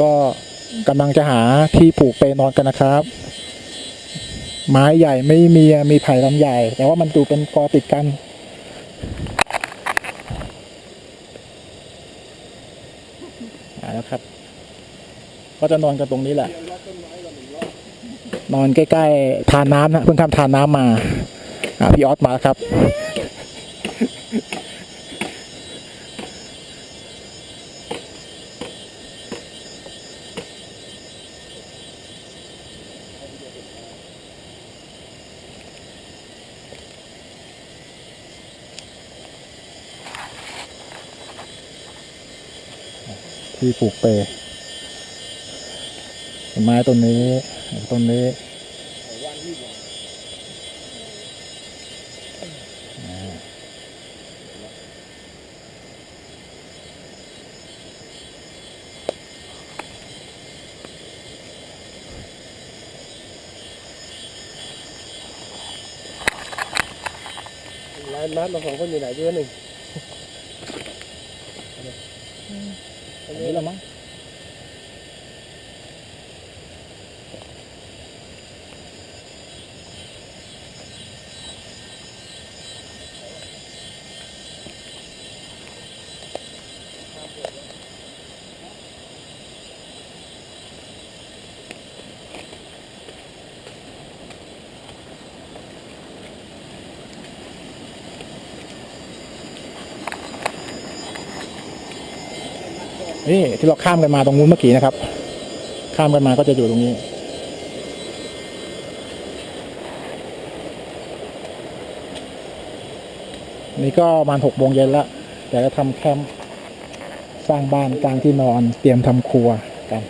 ก็กำลังจะหาที่ผูกเปนอนกันนะครับ ไม้ใหญ่ไม่มีมีไผ่ลำใหญ่ แต่ว่ามันดูเป็นกอติดกันอ่าแล้วครับ ก็จะนอนกันตรงนี้แหละ นอนใกล้ๆทานน้ำนะเพิ่งทำทานน้ำมา อ่าพี่ออสมาแล้วครับ ที่ปลูกเปรย์ต้นไม้ต้นนี้ต้นนี้อ่าร้านนัดเราสองคนอยู่ไหนเยอะหนึ่ง อันนี้ นี่ที่เราข้ามกันมาตรงนู้นเมื่อกี้นะครับ ข้ามกันมาก็จะอยู่ตรงนี้ นี่ก็ประมาณหกโมงเย็นแล้วแต่จะทำแคมป์สร้างบ้านกลางที่นอนเตรียมทำครัวกัน